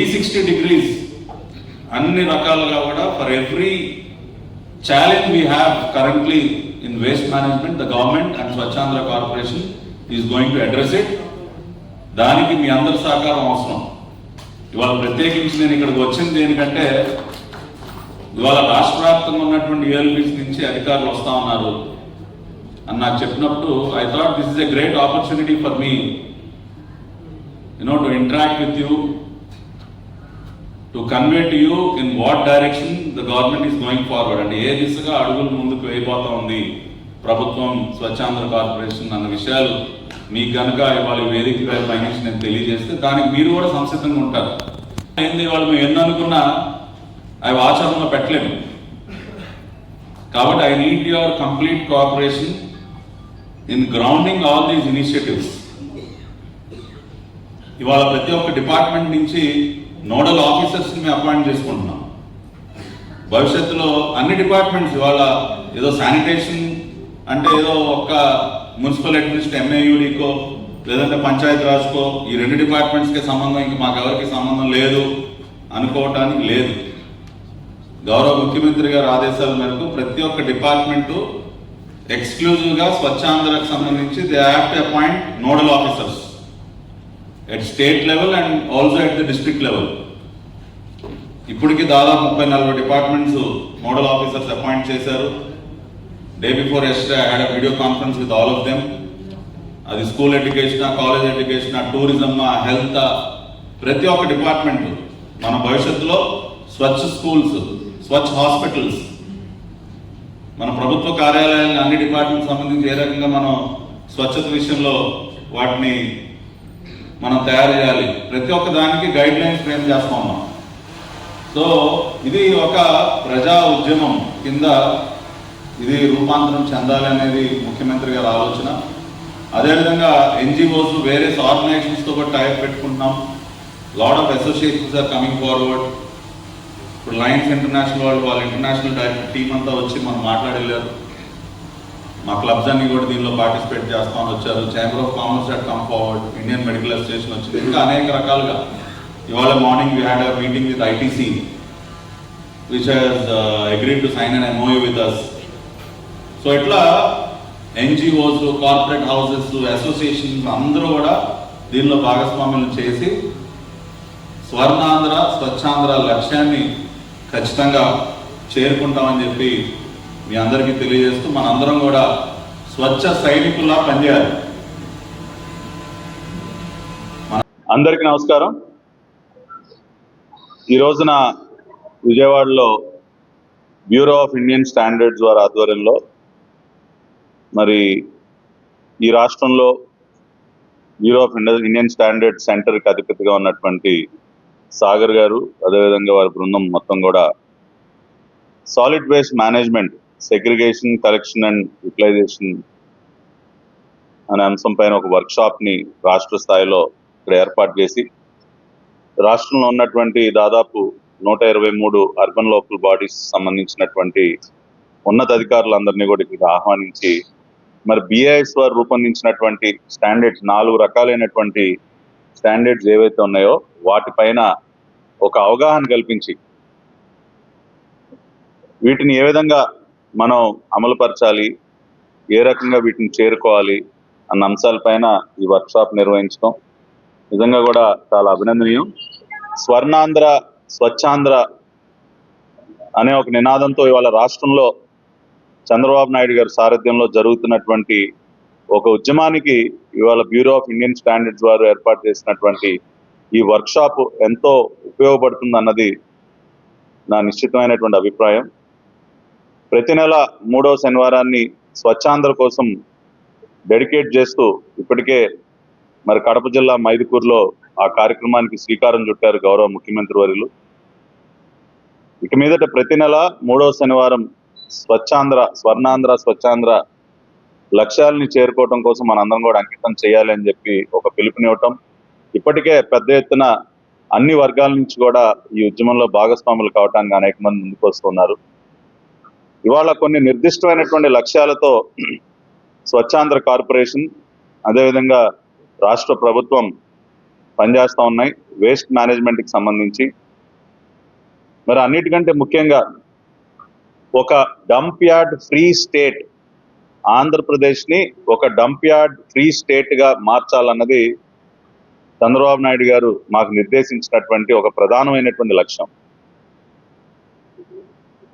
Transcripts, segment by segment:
Three sixty degrees అన్ని రకాలుగా కూడా for every challenge we have currently in waste management the government and Swachhandhra corporation is going to address it దానికి మీ అందరి సహకారం అవసరం. ఇవాళ ప్రత్యేకించి నేను ఇక్కడికి వచ్చింది ఏంటంటే ఇవాళ రాష్ట్ర వ్యాప్తంగా ఉన్నటువంటి ఏఎల్బీస్ నుంచి అధికారులు వస్తా ఉన్నారు. అని నాకు చెప్పినప్పుడు I thought this is a great opportunity for me you know to interact with you to convey to you in what direction the government is going forward అంటే ఏ దిశగా అడుగులు ముందుకు వేయబోతా ఉంది ప్రభుత్వం స్వచ్ఛాంధ్ర కార్పొరేషన్ అన్న విషయాలు మీకు కనుక ఇవాళ ఈ వేదిక పైనుంచి నేను తెలియజేస్తే దానికి మీరు కూడా సంసిద్ధంగా ఉంటారు. ఏంది ఇవాళ మేము ఎన్ని అనుకున్నా అవి ఆచరణలో పెట్టలేము. కాబట్టి I need your complete cooperation in grounding all these initiatives. ఇవాళ ప్రతి ఒక్క డిపార్ట్మెంట్ నుంచి నోడల్ ఆఫీసర్స్ని మేము అపాయింట్ చేసుకుంటున్నాం. భవిష్యత్తులో అన్ని డిపార్ట్మెంట్స్ ఇవాళ ఏదో శానిటేషన్ అంటే ఏదో ఒక్క మున్సిపల్ అడ్మినిస్ట్రేషన్ ఎంఏయుడికో లేదంటే పంచాయత్ రాజ్కో ఈ రెండు డిపార్ట్మెంట్స్కి సంబంధం ఇంక మాకు ఎవరికి సంబంధం లేదు అనుకోవటానికి లేదు. గౌరవ ముఖ్యమంత్రి గారి ఆదేశాల మేరకు ప్రతి ఒక్క డిపార్ట్మెంటు ఎక్స్క్లూజివ్గా స్వచ్ఛాంధ్రకు సంబంధించి they have to appoint nodal officers. At state level and also at the district level ఇప్పటికి దాదాపు ముప్పై నలభై డిపార్ట్మెంట్స్ నోడల్ ఆఫీసర్స్ అపాయింట్ చేశారు. Day before yesterday had video conference with all of them అది school education college education tourism health ప్రతి ఒక్క department మన భవిష్యత్తులో స్వచ్ఛ స్కూల్స్ స్వచ్ఛ హాస్పిటల్స్ మన ప్రభుత్వ కార్యాలయాలను అన్ని డిపార్ట్మెంట్ సంబంధించి ఏ రకంగా మనం స్వచ్ఛత విషయంలో వాటిని మనం తయారు చేయాలి. ప్రతి ఒక్క దానికి గైడ్ లైన్స్ ఫ్రేమ్ చేస్తా ఉన్నాం. సో ఇది ఒక ప్రజా ఉద్యమం కింద ఇది రూపాంతరం చెందాలి అనేది ముఖ్యమంత్రి గారి ఆలోచన. అదేవిధంగా ఎన్జిఓస్ వేరే ఆర్గనైజేషన్స్తో కూడా టైప్ పెట్టుకుంటున్నాం. Lot of associations are coming forward ఇప్పుడు లయన్స్ ఇంటర్నేషనల్ వాళ్ళు వాళ్ళ ఇంటర్నేషనల్ డైరెక్టర్ టీం అంతా వచ్చి మనం మాట్లాడలేరు. మా క్లబ్స్ అన్ని కూడా దీనిలో పార్టిసిపేట్ చేస్తామని వచ్చారు. Chamber of commerce at come forward Indian Medical Association వచ్చింది. ఇంకా అనేక రకాలుగా. ఇవాళ morning we had a meeting with ITC which has agreed to sign an MOU with us so ఇట్లా ఎన్జిఓస్ కార్పొరేట్ హౌసెస్ అసోసియేషన్స్ అందరూ కూడా దీనిలో భాగస్వామ్యం చేసి స్వర్ణాంధ్ర స్వచ్ఛాంధ్ర లక్ష్యాన్ని ఖచ్చితంగా చేరుకుంటామని చెప్పి మీ అందరికీ తెలియజేస్తూ మనందరం కూడా స్వచ్ఛ సైనికుల్లా పనిచేయాలి. అందరికీ నమస్కారం. ఈ రోజున విజయవాడలో బ్యూరో ఆఫ్ ఇండియన్ స్టాండర్డ్స్ వారి ఆధ్వర్యంలో మరి ఈ రాష్ట్రంలో బ్యూరో ఆఫ్ ఇండ- ఇండియన్ స్టాండర్డ్ సెంటర్కి అధిపతిగా ఉన్నటువంటి సాగర్ గారు అదేవిధంగా వారి బృందం మొత్తం కూడా solid waste management segregation collection and utilisation అనే అంశం పైన ఒక వర్క్ షాప్ని రాష్ట్ర స్థాయిలో ఇక్కడ ఏర్పాటు చేసి రాష్ట్రంలో ఉన్నటువంటి దాదాపు నూట ఇరవై మూడు అర్బన్ లోకల్ బాడీస్ సంబంధించినటువంటి ఉన్నత అధికారులందరినీ కూడా ఇక్కడ ఆహ్వానించి మరి బిఐఎస్ వారు రూపొందించినటువంటి స్టాండర్డ్స్ నాలుగు రకాలైనటువంటి స్టాండర్డ్స్ ఏవైతే ఉన్నాయో వాటిపైన ఒక అవగాహన కల్పించి వీటిని ఏ విధంగా మనం అమలుపరచాలి ఏ రకంగా వీటిని చేరుకోవాలి అన్న అంశాలపైన ఈ వర్క్ షాప్ నిర్వహించడం నిజంగా కూడా చాలా అభినందనీయం. స్వర్ణాంధ్ర స్వచ్ఛాంధ్ర అనే ఒక నినాదంతో ఇవాళ రాష్ట్రంలో చంద్రబాబు నాయుడు గారి సారథ్యంలో జరుగుతున్నటువంటి ఒక ఉద్యమానికి ఇవాళ బ్యూరో ఆఫ్ ఇండియన్ స్టాండర్డ్స్ వారు ఏర్పాటు చేసినటువంటి ఈ వర్క్షాప్ ఎంతో ఉపయోగపడుతుంది అన్నది నా నిశ్చితమైనటువంటి అభిప్రాయం. ప్రతి నెల మూడవ శనివారాన్ని స్వచ్ఛాంధ్ర కోసం డెడికేట్ చేస్తూ ఇప్పటికే మరి కడప జిల్లా మైదుకూరులో ఆ కార్యక్రమానికి శ్రీకారం చుట్టారు గౌరవ ముఖ్యమంత్రి వర్యులు. ఇక మీదట ప్రతి నెల మూడవ శనివారం స్వచ్ఛాంధ్ర స్వర్ణాంధ్ర స్వచ్ఛాంధ్ర లక్ష్యాలని చేరుకోవడం కోసం మనందరం కూడా అంకితం చేయాలి అని చెప్పి ఒక పిలుపునివ్వటం. ఇప్పటికే పెద్ద ఎత్తున అన్ని వర్గాల నుంచి కూడా ఈ ఉద్యమంలో భాగస్వాములు కావడానికి అనేక మంది ముందుకు వస్తున్నారు ఇవాళ కొన్ని నిర్దిష్టమైనటువంటి లక్ష్యాలతో స్వచ్ఛాంధ్ర కార్పొరేషన్ అదేవిధంగా రాష్ట్ర ప్రభుత్వం పనిచేస్తూ ఉన్నాయి వేస్ట్ మేనేజ్మెంట్కి సంబంధించి. మరి అన్నిటికంటే ముఖ్యంగా ఒక డంప్ యార్డ్ ఫ్రీ స్టేట్ ఆంధ్రప్రదేశ్ని ఒక డంప్ యార్డ్ ఫ్రీ స్టేట్గా మార్చాలన్నది చంద్రబాబు నాయుడు గారు మాకు నిర్దేశించినటువంటి ఒక ప్రధానమైనటువంటి లక్ష్యం.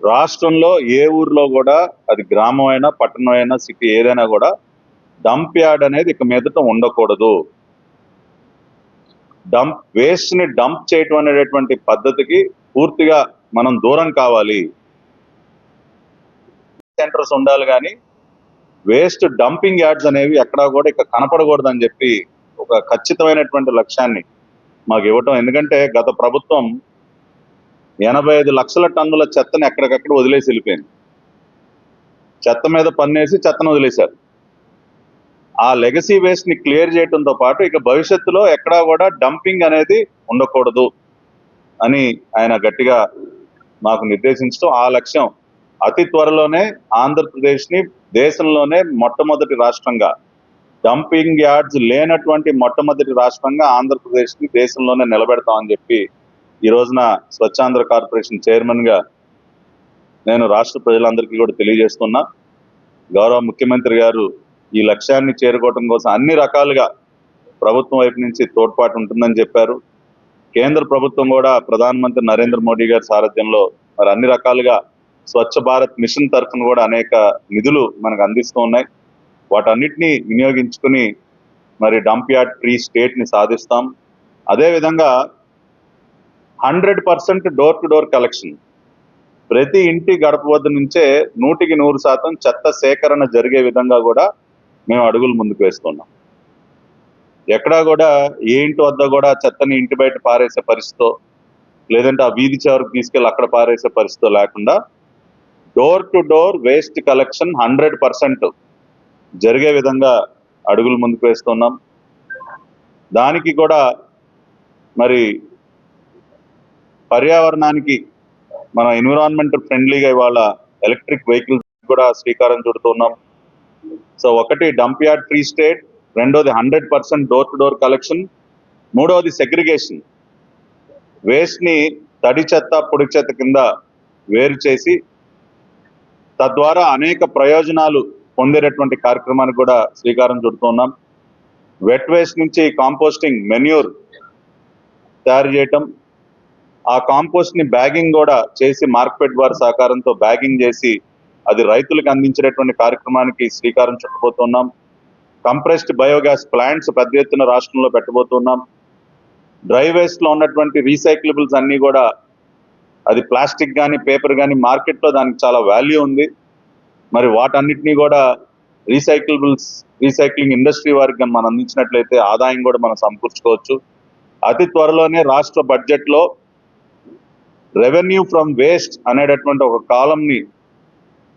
రాష్ట్రంలో ఏ ఊర్లో కూడా అది గ్రామం అయినా పట్టణం అయినా సిటీ ఏదైనా కూడా డంప్ యార్డ్ అనేది ఇక మీదట ఉండకూడదు. డంప్ వేస్ట్ని డంప్ చేయటం అనేటటువంటి పద్ధతికి పూర్తిగా మనం దూరం కావాలి. సెంటర్స్ ఉండాలి కానీ వేస్ట్ డంపింగ్ యార్డ్స్ అనేవి ఎక్కడా కూడా ఇక కనపడకూడదని చెప్పి ఒక ఖచ్చితమైనటువంటి లక్ష్యాన్ని మాకు ఇవ్వటం. ఎందుకంటే గత ప్రభుత్వం ఎనభై ఐదు లక్షల టన్నుల చెత్తను ఎక్కడికక్కడ వదిలేసి వెళ్ళిపోయింది. చెత్త మీద పన్నేసి చెత్తను వదిలేశారు. ఆ లెగసీ వేస్ట్ని క్లియర్ చేయడంతో పాటు ఇక భవిష్యత్తులో ఎక్కడా కూడా డంపింగ్ అనేది ఉండకూడదు అని ఆయన గట్టిగా మాకు నిర్దేశించడం ఆ లక్ష్యం అతి త్వరలోనే ఆంధ్రప్రదేశ్ని దేశంలోనే మొట్టమొదటి రాష్ట్రంగా డంపింగ్ యార్డ్స్ లేనటువంటి మొట్టమొదటి రాష్ట్రంగా ఆంధ్రప్రదేశ్ని దేశంలోనే నిలబెడతామని చెప్పి ఈ రోజున స్వచ్ఛాంధ్ర కార్పొరేషన్ చైర్మన్గా నేను రాష్ట్ర ప్రజలందరికీ కూడా తెలియజేస్తున్నా. గౌరవ ముఖ్యమంత్రి గారు ఈ లక్ష్యాన్ని చేరుకోవడం కోసం అన్ని రకాలుగా ప్రభుత్వం వైపు నుంచి తోడ్పాటు ఉంటుందని చెప్పారు. కేంద్ర ప్రభుత్వం కూడా ప్రధానమంత్రి నరేంద్ర మోడీ గారి సారథ్యంలో మరి అన్ని రకాలుగా స్వచ్ఛ భారత్ మిషన్ తరఫున కూడా అనేక నిధులు మనకు అందిస్తూ ఉన్నాయి. వాటన్నిటిని వినియోగించుకుని మరి డంప్ యార్డ్ ఫ్రీ స్టేట్ని సాధిస్తాం. అదేవిధంగా hundred percent door to door collection. ప్రతి ఇంటి గడప వద్ద నుంచే నూటికి నూరు శాతం చెత్త సేకరణ జరిగే విధంగా కూడా మేము అడుగులు ముందుకు వేస్తున్నాం. ఎక్కడా కూడా ఏ ఇంటి వద్ద కూడా చెత్తని ఇంటి బయట పారేసే పరిస్థితో లేదంటే ఆ వీధి చివరికి తీసుకెళ్ళి అక్కడ పారేసే పరిస్థితో లేకుండా door to door waste collection hundred percent జరిగే విధంగా అడుగులు ముందుకు వేస్తున్నాం. దానికి కూడా మరి పర్యావరణానికి మన ఎన్విరాన్మెంట్ ఫ్రెండ్లీగా ఇవాళ ఎలక్ట్రిక్ వెహికల్స్ కూడా శ్రీకారం చుడుతున్నాం సో ఒకటి డంప్ యార్డ్ ఫ్రీ స్టేట్ రెండోది hundred percent door to door collection మూడవది సెగ్రిగేషన్ వేస్ట్ని తడి చెత్త పొడి చెత్త కింద వేరు చేసి తద్వారా అనేక ప్రయోజనాలు పొందేటటువంటి కార్యక్రమానికి కూడా శ్రీకారం చుడుతున్నాం వెట్ వేస్ట్ నుంచి కాంపోస్టింగ్ మెన్యూర్ తయారు చేయటం ఆ కాంపోస్ట్ని బ్యాగింగ్ కూడా చేసి మార్కెట్ వారి సహకారంతో బ్యాగింగ్ చేసి అది రైతులకు అందించేటటువంటి కార్యక్రమానికి శ్రీకారం చుట్టబోతున్నాం. కంప్రెస్డ్ బయోగ్యాస్ ప్లాంట్స్ పెద్ద ఎత్తున రాష్ట్రంలో పెట్టబోతున్నాం. డ్రై వేస్ట్లో ఉన్నటువంటి రీసైక్లబుల్స్ అన్ని కూడా అది ప్లాస్టిక్ కానీ పేపర్ కానీ మార్కెట్లో దానికి చాలా వాల్యూ ఉంది. మరి వాటన్నిటినీ కూడా రీసైక్లబుల్స్ రీసైక్లింగ్ ఇండస్ట్రీ వారికి మనం అందించినట్లయితే ఆదాయం కూడా మనం సమకూర్చుకోవచ్చు. అతి త్వరలోనే రాష్ట్ర బడ్జెట్లో రెవెన్యూ ఫ్రమ్ వేస్ట్ అనేటటువంటి ఒక కాలం ని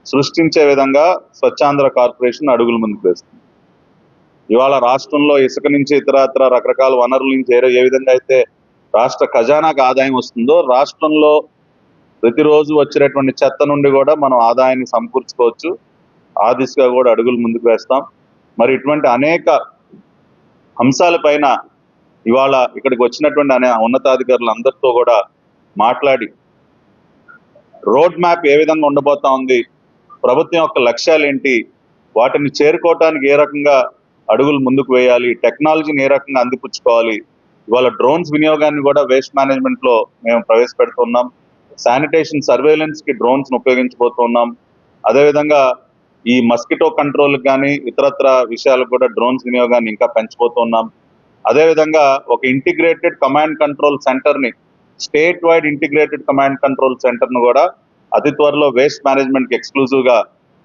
సృష్టించే విధంగా స్వచ్ఛాంధ్ర కార్పొరేషన్ అడుగుల ముందుకు వేస్తుంది. ఇవాళ రాష్ట్రంలో ఇసుక నుంచి ఇతరత్ర రకరకాల వనరుల నుంచి ఏ ఏ విధంగా అయితే రాష్ట్ర ఖజానాకు ఆదాయం వస్తుందో రాష్ట్రంలో ప్రతిరోజు వచ్చేటటువంటి చెత్త నుండి కూడా మనం ఆదాయాన్ని సమకూర్చుకోవచ్చు. ఆ దిశగా కూడా అడుగులు ముందుకు వేస్తాం. మరి ఇటువంటి అనేక అంశాలపైన ఇవాళ ఇక్కడికి వచ్చినటువంటి అనే ఉన్నతాధికారులు అందరితో కూడా మాట్లాడి. రోడ్ మ్యాప్ ఏ విధంగా ఉండబోతా ఉంది? ప్రభుత్వం యొక్క లక్ష్యాలు ఏంటి వాటిని చేరుకోవటానికి ఏ రకంగా అడుగులు ముందుకు వేయాలి? టెక్నాలజీని ఏ రకంగా అందిపుచ్చుకోవాలి? ఇవాళ డ్రోన్స్ వినియోగాన్ని కూడా వేస్ట్ మేనేజ్మెంట్లో మేము ప్రవేశపెడుతున్నాం. శానిటేషన్ సర్వేలెన్స్కి డ్రోన్స్ ఉపయోగించబోతున్నాం. అదేవిధంగా ఈ మస్కిటో కంట్రోల్ కానీ ఇతరత్ర విషయాలకు కూడా డ్రోన్స్ వినియోగాన్ని ఇంకా పెంచబోతున్నాం. అదేవిధంగా ఒక ఇంటిగ్రేటెడ్ కమాండ్ కంట్రోల్ సెంటర్ని state wide integrated command control సెంటర్ను కూడా అతి త్వరలో వేస్ట్ మేనేజ్మెంట్కి ఎక్స్క్లూజివ్గా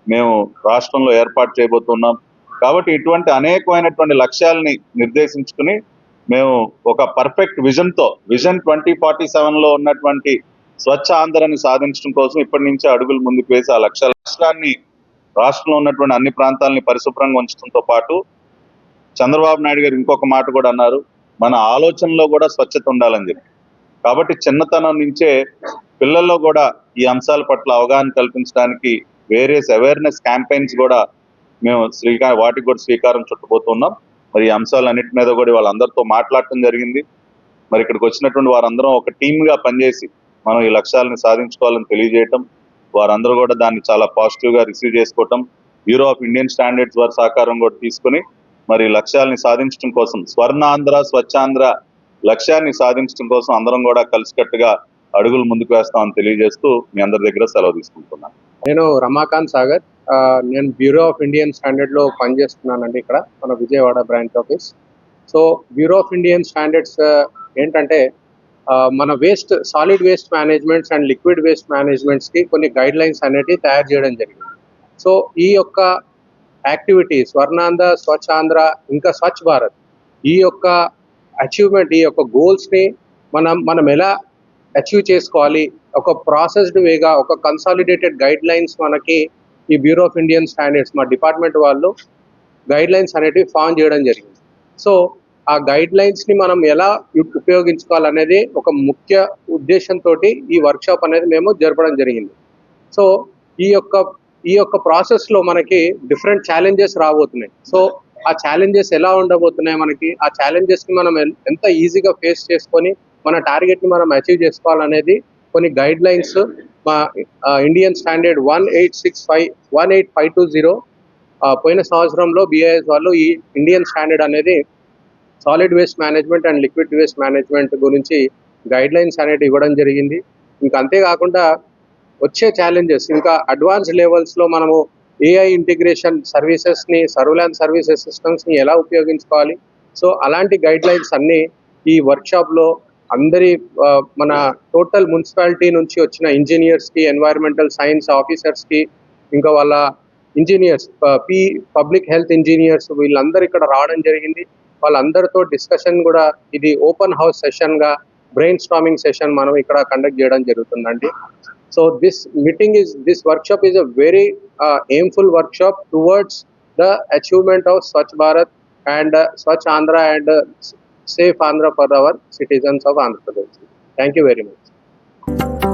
మేము రాష్ట్రంలో ఏర్పాటు చేయబోతున్నాం. కాబట్టి ఇటువంటి అనేకమైనటువంటి లక్ష్యాలని నిర్దేశించుకుని మేము ఒక పర్ఫెక్ట్ విజన్తో విజన్ ట్వంటీ ఫార్టీ సెవెన్లో ఉన్నటువంటి స్వచ్ఛ ఆంధ్రాన్ని సాధించడం కోసం ఇప్పటి నుంచే అడుగులు ముందుకు వేసి ఆ లక్ష రాష్ట్రాన్ని రాష్ట్రంలో ఉన్నటువంటి అన్ని ప్రాంతాలని పరిశుభ్రంగా ఉంచడంతో పాటు చంద్రబాబు నాయుడు గారు ఇంకొక మాట కూడా అన్నారు మన ఆలోచనలో కూడా స్వచ్ఛత ఉండాలని చెప్పి. కాబట్టి చిన్నతనం నుంచే పిల్లల్లో కూడా ఈ అంశాల పట్ల అవగాహన కల్పించడానికి వేరియస్ అవేర్నెస్ క్యాంపెయిన్స్ కూడా మేము శ్రీకా వాటికి కూడా శ్రీకారం చుట్టబోతున్నాం. మరి ఈ అంశాలన్నిటి మీద కూడా వాళ్ళందరితో మాట్లాడటం జరిగింది. మరి ఇక్కడికి వచ్చినటువంటి వారందరం ఒక టీమ్గా పనిచేసి మనం ఈ లక్ష్యాలను సాధించుకోవాలని తెలియజేయటం వారందరూ కూడా దాన్ని చాలా పాజిటివ్గా రిసీవ్ చేసుకోవటం బ్యూరో ఆఫ్ ఇండియన్ స్టాండర్డ్స్ వారి సహకారం కూడా తీసుకుని మరి లక్ష్యాలని సాధించడం కోసం స్వర్ణాంధ్ర స్వచ్ఛాంధ్ర లక్ష్యాన్ని సాధించడం కోసం అందరం కూడా కలిసికట్టుగా అడుగులు ముందుకు వేస్తామని తెలియజేస్తూ మీ అందరి దగ్గర సెలవు తీసుకుంటున్నాను. నేను రమాకాంత్ సాగర్ నేను బ్యూరో ఆఫ్ ఇండియన్ స్టాండర్డ్లో పనిచేస్తున్నానండి ఇక్కడ మన Vijayawada branch office. So Bureau of Indian Standards ఏంటంటే మన waste solid waste managements and liquid waste మేనేజ్మెంట్స్కి కొన్ని గైడ్ లైన్స్ అనేటివి తయారు చేయడం జరిగింది. సో ఈ యొక్క యాక్టివిటీ స్వర్ణాంధ్ర స్వచ్ఛాంధ్ర ఇంకా స్వచ్ఛ భారత్ ఈ యొక్క అచీవ్మెంట్ ఈ యొక్క గోల్స్ని మనం మనం ఎలా అచీవ్ చేసుకోవాలి? ఒక ప్రాసెస్డ్ వేగా ఒక కన్సాలిడేటెడ్ గైడ్ లైన్స్ మనకి ఈ బ్యూరో ఆఫ్ ఇండియన్ స్టాండర్డ్స్ మా డిపార్ట్మెంట్ వాళ్ళు గైడ్ లైన్స్ అనేటివి ఫామ్ చేయడం జరిగింది. సో ఆ గైడ్ లైన్స్ని మనం ఎలా ఉపయోగించుకోవాలనేది ఒక ముఖ్య ఉద్దేశంతో ఈ వర్క్షాప్ అనేది మేము జరపడం జరిగింది. సో ఈ యొక్క ఈ యొక్క ప్రాసెస్లో మనకి డిఫరెంట్ ఛాలెంజెస్ రాబోతున్నాయి. సో ఆ ఛాలెంజెస్ ఎలా ఉండబోతున్నాయి మనకి? ఆ ఛాలెంజెస్కి మనం ఎంత ఈజీగా ఫేస్ చేసుకొని మన టార్గెట్ని మనం అచీవ్ చేసుకోవాలనేది కొన్ని గైడ్ లైన్స్ మా Indian Standard one eight six five one eight five two zero పోయిన సంవత్సరంలో బిఐఎస్ వాళ్ళు ఈ ఇండియన్ స్టాండర్డ్ అనేది solid waste management and liquid waste management గురించి గైడ్ లైన్స్ అనేవి ఇవ్వడం జరిగింది. ఇంకా అంతేకాకుండా వచ్చే ఛాలెంజెస్ ఇంకా అడ్వాన్స్ లెవెల్స్లో మనము ఏఐ ఇంటిగ్రేషన్ సర్వీసెస్ని సర్వేలెన్స్ సర్వీసెస్ సిస్టమ్స్ని ఎలా ఉపయోగించుకోవాలి? సో అలాంటి గైడ్ లైన్స్ అన్ని ఈ వర్క్షాప్లో అందరి మన టోటల్ మున్సిపాలిటీ నుంచి వచ్చిన ఇంజనీర్స్కి ఎన్వైరన్మెంటల్ సైన్స్ ఆఫీసర్స్కి ఇంకా వాళ్ళ engineers P public health engineers వీళ్ళందరూ ఇక్కడ రావడం జరిగింది. వాళ్ళందరితో డిస్కషన్ కూడా ఇది ఓపెన్ హౌస్ సెషన్గా బ్రెయిన్ స్టామింగ్ సెషన్ మనం ఇక్కడ కండక్ట్ చేయడం జరుగుతుందండి. So this meeting is, this workshop is a very uh, aimful workshop towards the achievement of Swachh Bharat and uh, Swachh Andhra and uh, Safe Andhra for our citizens of Andhra Pradesh. Thank you very much.